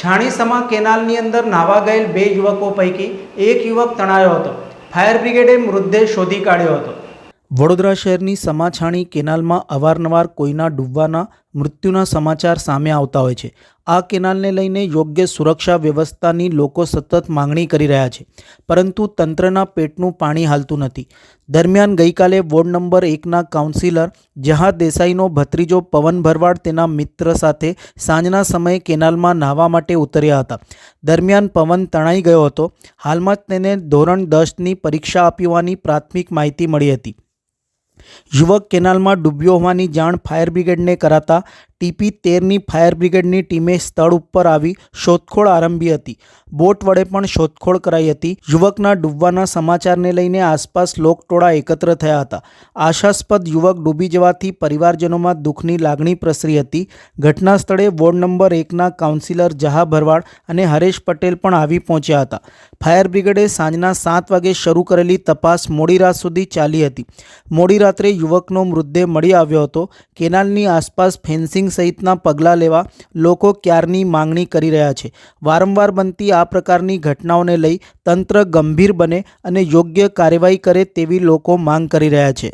છાણીસમા કેનાલની અંદર નાહવા ગયેલ બે યુવકો પૈકી એક યુવક તણાયો હતો. ફાયર બ્રિગેડે મૃતદેહ શોધી કાઢ્યો હતો. વડોદરા શહેરની સમાછાણી કેનાલમાં અવારનવાર કોઈના ડૂબવાના મૃત્યુના સમાચાર સામે આવતા હોય છે. આ કેનાલને લઈને યોગ્ય સુરક્ષા વ્યવસ્થાની લોકો સતત માંગણી કરી રહ્યા છે. પરંતુ તંત્રના પેટનું પાણી હાલતું નથી. દરમિયાન ગઈકાલે વોર્ડ નંબર એકના કાઉન્સિલર જહા દેસાઈનો ભત્રીજો પવન ભરવાડ તેના મિત્ર સાથે સાંજના સમયે કેનાલમાં નાહવા માટે ઉતર્યા હતા. દરમિયાન પવન તણાઈ ગયો હતો. હાલમાં જ તેને ધોરણ દસની પરીક્ષા આપી હોવાની પ્રાથમિક માહિતી મળી હતી. યુવક કેનાલમાં ડૂબ્યો હોવાની જાણ ફાયર બ્રિગેડને કરાતા ટીપી તેરની ફાયર બ્રિગેડની ટીમે સ્થળ ઉપર આવી શોધખોળ આરંભી હતી. બોટ વડે પણ શોધખોળ કરાઈ હતી. યુવકના ડૂબવાના સમાચારને લઈને આસપાસ લોકટોળા એકત્ર થયા હતા. આશાસ્પદ યુવક ડૂબી જવાથી પરિવારજનોમાં દુઃખની લાગણી પ્રસરી હતી. ઘટના સ્થળે વોર્ડ નંબર એકના કાઉન્સિલર જહા ભરવાડ અને હરેશ પટેલ પણ આવી પહોંચ્યા હતા. ફાયર બ્રિગેડે સાંજના સાત વાગે શરૂ કરેલી તપાસ મોડી રાત સુધી ચાલી હતી. મોડી રાત્રે યુવકનો મૃતદેહ મળી આવ્યો હતો. કેનાલની આસપાસ ફેન્સિંગ સહિતના પગલાં લેવા લોકો ક્યારની માંગણી કરી રહ્યા છે? વારંવાર બનતી આ પ્રકારની ઘટનાઓને લઈ તંત્ર ગંભીર બને અને યોગ્ય કાર્યવાહી કરે તેવી લોકો માંગ કરી રહ્યા છે.